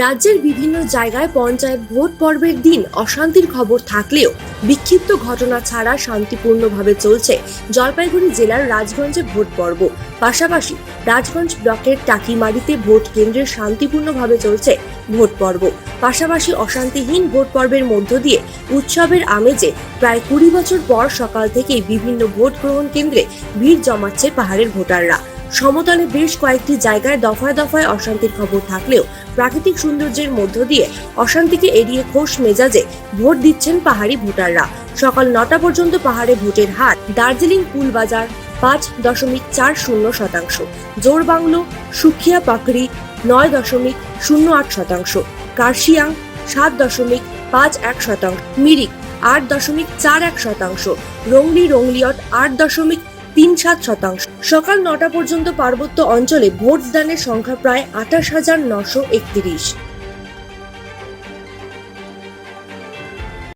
রাজ্যের বিভিন্ন জায়গায় পঞ্চায়েত ভোট পর্বের দিন অশান্তির খবর থাকলেও বিক্ষিপ্ত ঘটনা ছাড়া শান্তিপূর্ণভাবে চলছে জলপাইগুড়ি জেলার রাজগঞ্জে ভোট পর্ব। পাশাপাশি রাজগঞ্জ ব্লকের টাকিমারিতে ভোট কেন্দ্রে শান্তিপূর্ণভাবে চলছে ভোট পর্ব। পাশাপাশি অশান্তিহীন ভোট পর্বের মধ্য দিয়ে উৎসবের আমেজে প্রায় কুড়ি বছর পর সকাল থেকেই বিভিন্ন ভোট গ্রহণ কেন্দ্রে ভিড় জমাচ্ছে পাহাড়ের ভোটাররা। সমতলে বেশ কয়েকটি জায়গায় দফায় দফায় অশান্তির খবর থাকলেও প্রাকৃতিক সৌন্দর্যের মধ্য দিয়ে অশান্তিকে এড়িয়ে খোশ মেজাজে ভোট দিচ্ছেন পাহাড়ি ভোটাররা। সকাল নটা পর্যন্ত পাহাড়ে ভোটের হার দার্জিলিং কুলবাজার পাঁচ দশমিক চার শূন্য শতাংশ জোরবাংলো সুখিয়া পাকড়ি নয় দশমিক শূন্য আট শতাংশ, কার্শিয়াং সাত দশমিক পাঁচ এক শতাংশ, মিরিক আট দশমিক চার এক শতাংশ, রংলি রংলিয়ট আট দশমিক তিন সাত শতাংশ। সকাল নটা পর্যন্ত পার্বত্য অঞ্চলে ভোটদানের সংখ্যা প্রায় আঠাশ হাজার নশো একত্রিশ।